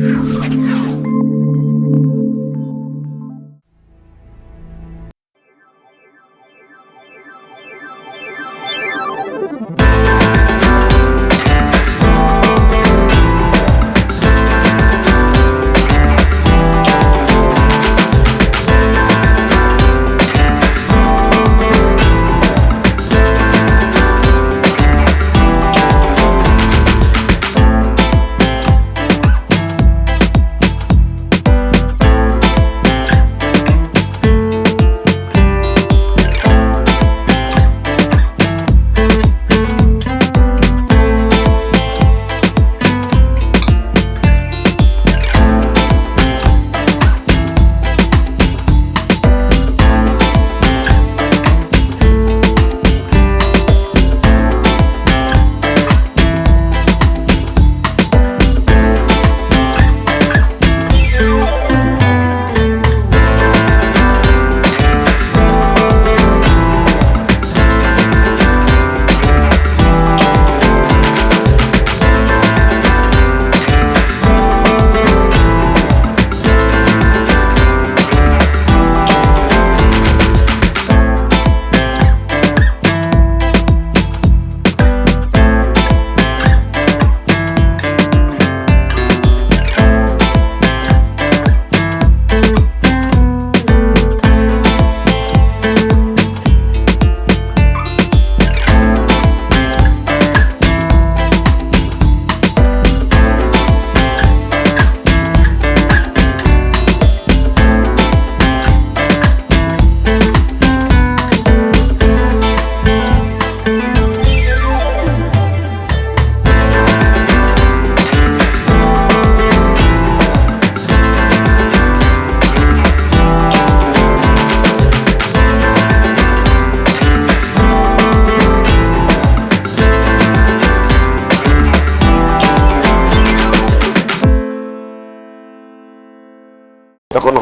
Mm-hmm.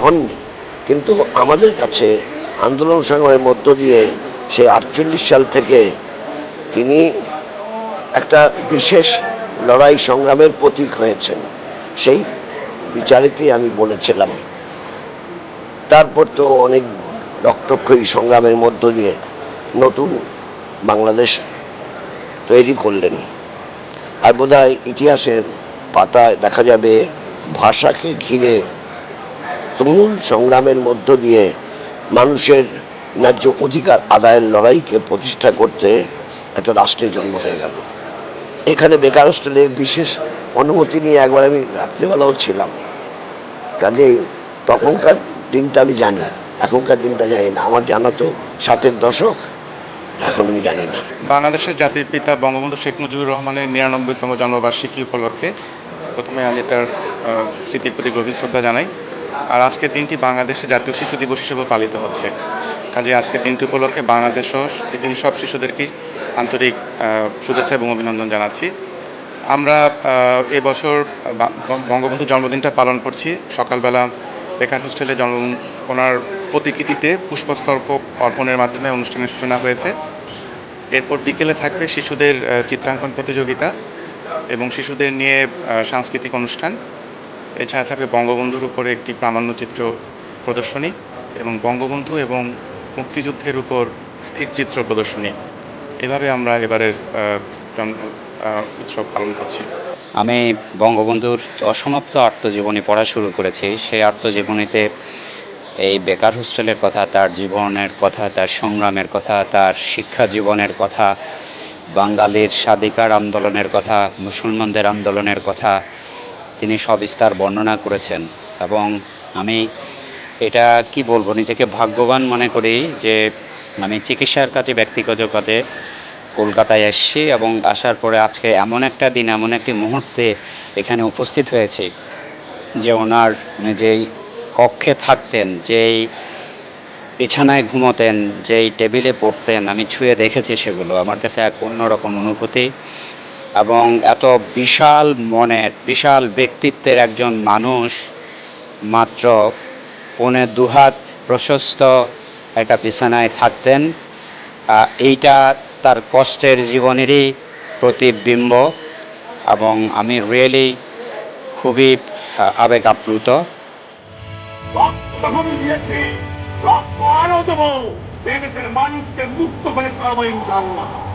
হননি। কিন্তু আমাদের কাছে আন্দোলন সংগ্রামের মধ্য দিয়ে সেই আটচল্লিশ সাল থেকে তিনি একটা বিশেষ লড়াই সংগ্রামের প্রতীক হয়েছেন। সেই বিচারেতেই আমি বলেছিলাম। তারপর তো অনেক রক্তক্ষয়ী সংগ্রামের মধ্য দিয়ে নতুন বাংলাদেশ তৈরি করলেন। আর বোধহয় ইতিহাসের পাতায় দেখা যাবে ভাষাকে ঘিরে তুমুল সংগ্রামের মধ্য দিয়ে মানুষের ন্যায্য অধিকার আদায়ের লড়াইকে প্রতিষ্ঠা করতে একটা রাষ্ট্রের জন্ম হয়ে গেল। এখানে বেকার হোস্টেলে বিশেষ অনুমতি নিয়ে একবার আমি রাত্রিবেলাও ছিলাম। কাজে তখনকার দিনটা আমি জানি, এখনকার দিনটা জানি না। আমার জানা তো সাতের দশক, এখন আমি জানি না। বাংলাদেশের জাতির পিতা বঙ্গবন্ধু শেখ মুজিবুর রহমানের নিরানব্বইতম জন্মবার্ষিকী উপলক্ষে প্রথমে আমি তার স্মৃতির প্রতি গভীর শ্রদ্ধা জানাই। আর আজকের দিনটি বাংলাদেশে জাতীয় শিশু দিবস হিসেবে পালিত হচ্ছে। কাজে আজকের দিনটি উপলক্ষে বাংলাদেশ সহ পৃথিবীর সব শিশুদেরকেই আন্তরিক শুভেচ্ছা এবং অভিনন্দন জানাচ্ছি। আমরা এবছর বঙ্গবন্ধু জন্মদিনটা পালন করছি। সকালবেলা বেকার হোস্টেলে জন্ম ওনার প্রতিকৃতিতে পুষ্পস্তর্প অর্পণের মাধ্যমে অনুষ্ঠানের সূচনা হয়েছে। এরপর বিকেলে থাকবে শিশুদের চিত্রাঙ্কন প্রতিযোগিতা এবং শিশুদের নিয়ে সাংস্কৃতিক অনুষ্ঠান। এছাড়া থাকবে বঙ্গবন্ধুর উপরে একটি প্রামাণ্যচিত্র প্রদর্শনী এবং বঙ্গবন্ধু এবং মুক্তিযুদ্ধের উপর স্থিরচিত্র প্রদর্শনী। এভাবে আমরা এবারের উৎসব পালন করছি। আমি বঙ্গবন্ধুর অসমাপ্ত আত্মজীবনী পড়া শুরু করেছি। সেই আত্মজীবনীতে এই বেকার হোস্টেলের কথা, তার জীবনের কথা, তার সংগ্রামের কথা, তার শিক্ষা জীবনের কথা, বাঙালির স্বাধিকার আন্দোলনের কথা, মুসলমানদের আন্দোলনের কথা তিনি সবিস্তার বর্ণনা করেছেন এবং আমি এটা কি বলব, নিজেকে ভাগ্যবান মনে করি যে আমি চিকিৎসার কাজে, ব্যক্তিগত কাজে কলকাতায় এসেছি এবং আসার পরে আজকে এমন একটা দিন, এমন একটি মুহূর্তে এখানে উপস্থিত হয়েছি যে ওনার যেই কক্ষে থাকতেন, যেই বিছানায় ঘুমোতেন, যেই টেবিলে পড়তেন, আমি ছুঁয়ে দেখেছি সেগুলো। আমার কাছে এক অন্যরকম অনুভূতি। এবং এত বিশাল মনের, বিশাল ব্যক্তিত্বের একজন মানুষ মাত্র পৌনে দুহাত প্রশস্ত একটা বিছানায় থাকতেন। এইটা তার কষ্টের জীবনেরই প্রতিবিম্ব এবং আমি রিয়েলি খুবই আবেগ আপ্লুত মানুষকে মুক্ত করে ছাড়বো ইনশাল্লাহ